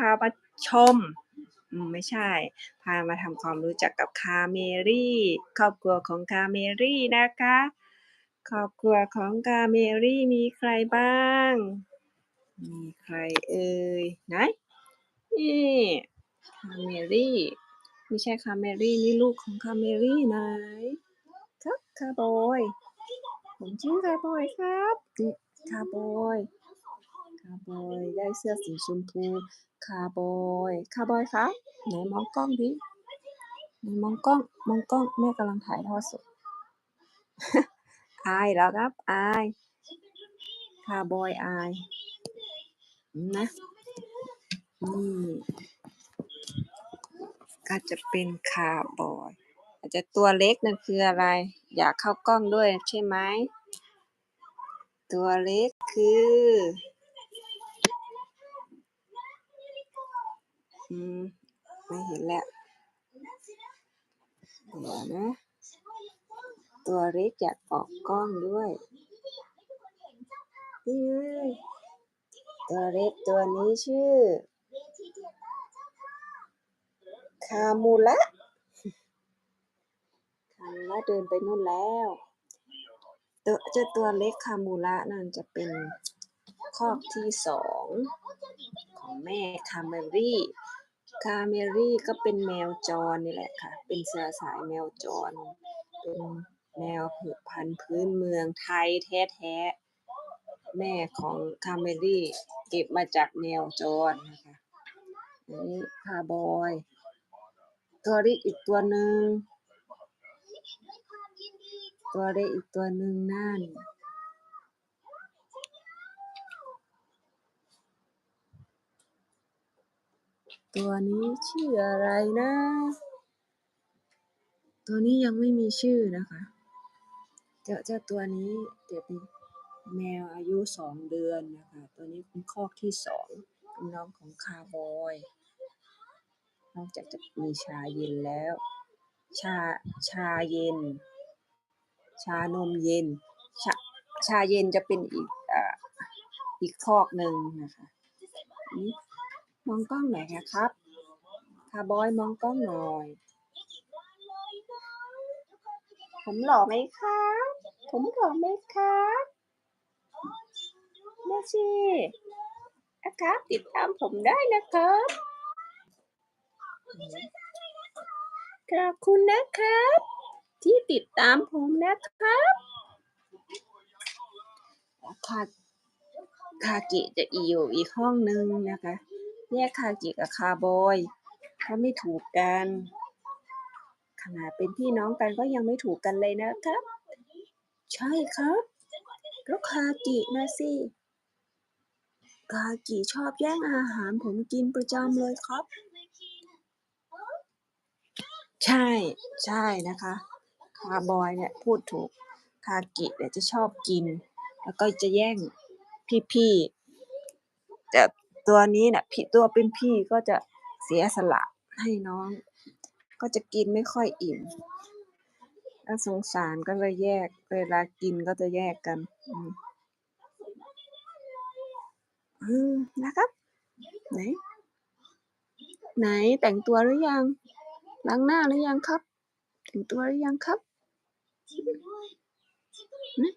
พามาชมไม่ใช่ พามาทำความรู้จักกับคาเมรี่ครอบครัวของคาเมรี่นะคะ ครอบครัวของคาเมรี่มีใครบ้าง มีใครเอ่ยไหนนี่คาเมรี่ไม่ใช่คาเมรี่นี่ลูกของคาเมรี่ไหนครับคาบอยผมชื่อคาบอยครับคาบอยาบอยได้เสื้อสีชมพูคาบอยคาบอยครับไหนมองกล้องดิไหนมองกล้องมองกล้องแม่กำลังถ่ายทอดสดอายแล้วครับอายคาบอยอายนะนี่ก็จะเป็นคาบอยอาจจะตัวเล็กนั่นคืออะไร อยากเข้ากล้องด้วยใช่ไหมตัวเล็กคือ อืม ไม่เห็นแล้วเดี๋ยวนะ ตัวเล็กอยากออกกล้องด้วย นี่ไงตัวเล็กตัวนี้ชื่อ คามูระคามูระเดินไปนู่นแล้ว ตัวเจ้าตัวเล็กคามูระนั่นจะเป็นคอกที่สองของแม่คาเมรี่ คาเมรี่ก็เป็นแมวจรนี่แหละค่ะ เป็นเสือสายแมวจร เป็นแมวผูกพันธุ์พื้นเมืองไทยแท้ๆ แม่ของคาเมรี่เก็บมาจากแมวจรนะคะนนี้คาบอยตัวเล็กอีกตัวหนึ่งตัวเล็กอีกตัวหนึ่งนั่น ตัวนี้ชื่ออะไรนะ ตัวนี้ยังไม่มีชื่อนะคะเจ้าเจ้าตัวนี้จะเป็นแมวอายุสองเดือนนะคะ ตัวนี้เป็นคอกที่สองเป็นน้องของคาร์บอยนอกจากจะมีชาเย็นแล้ว ชาชาเย็น ชานมเย็น ชาชาเย็นจะเป็นอีกอ่าอีกคอกหนึ่งนะคะนี่ มองกล้องหน่อยนะครับ คาร์บอยมองกล้องหน่อย ผมหล่อไหมคะผมหล่อไหมคะแม่ชีนะครับ ติดตามผมได้นะครับขอบคุณนะครับ ที่ติดตามผมนะครับคาคากิจะอีอยู่อีกห้องนึงนะคะ แยกคากิกับคาร์บอยเขาไม่ถูกกัน ขนาดเป็นพี่น้องกันก็ยังไม่ถูกกันเลยนะครับ ใช่ครับก็คากินะสิคากิชอบแย่งอาหารผมกินประจำเลยครับ ใช่ใช่นะคะ คาบอยเนี่ยพูดถูกคากิเนี่ยจะชอบกิน แล้วก็จะแย่งพี่ๆแต่ ตัวนี้เนี่ยพี่ตัวเป็นพี่ก็จะเสียสละให้น้อง ก็จะกินไม่ค่อยอิ่มน่าสงสารก็เลยแยก เวลากินก็จะแยกกัน อืมนะครับ ไหน ไหนแต่งตัวหรือยังล้างหน้าหรือยังครับ แต่งตัวหรือยังครับนะ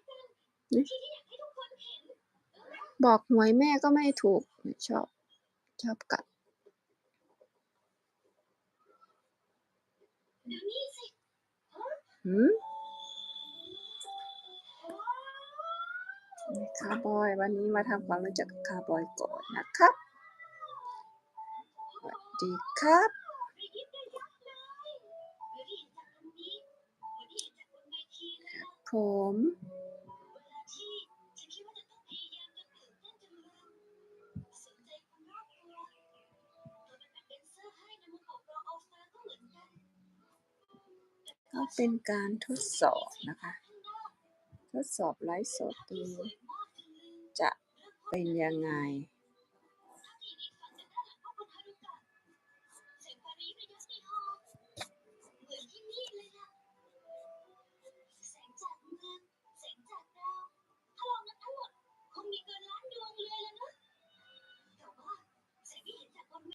นะ บอกหวยแม่ก็ไม่ถูก ชอบ ชอบกัด หืมคาร์บอย วันนี้มาทำความรู้จักกับคาร์บอยก่อนนะครับ สวัสดีครับ ผม ก็เป็นการทดสอบนะคะ ทดสอบไลฟ์สดดูจะเป็นยังไง